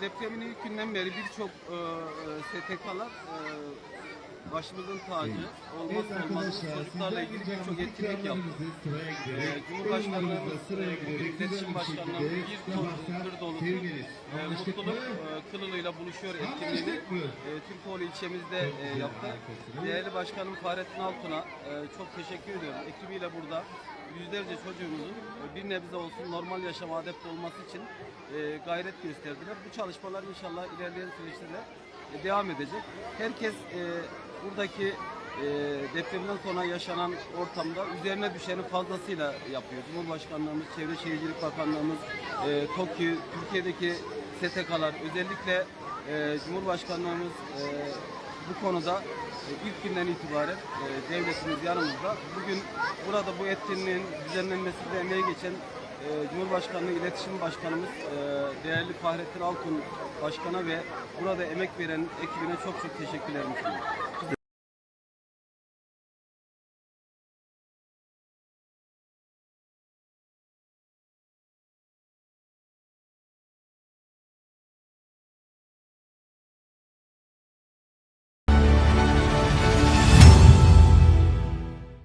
depremin ilk günden beri birçok e, e, STK'lar e, başımızın tacı, olmazsa olmaz çocuklarla ilgili birçok etkinlik yaptı. Ee, Cumhurbaşkanlığımız, e, İletişim Başkanlığımız bir ton dolusu e, mutluluk e, kılılığıyla buluşuyor etkinliğini e, Türkoğlu ilçemizde e, yaptı. Değerli Başkanım Fahrettin Altun'a e, çok teşekkür ediyorum. Ekibiyle burada yüzlerce çocuğumuzun e, bir nebze olsun normal yaşama adapte olması için e, gayret gösterdiler. Bu çalışmalar inşallah ilerleyen süreçte de e, devam edecek. Herkes e, buradaki e, depremden sonra yaşanan ortamda üzerine düşeni fazlasıyla yapıyor. Cumhurbaşkanlığımız, Çevre Şehircilik Bakanlığımız, e, TOKİ, Türkiye'deki STK'lar özellikle e, Cumhurbaşkanlığımız e, bu konuda e, ilk günden itibaren e, devletimiz yanımızda. Bugün burada bu etkinliğin düzenlenmesinde emeği geçen e, Cumhurbaşkanlığı İletişim Başkanımız e, değerli Fahrettin Altun Başkan'a ve burada emek veren ekibine çok çok teşekkürlerimi sunuyorum.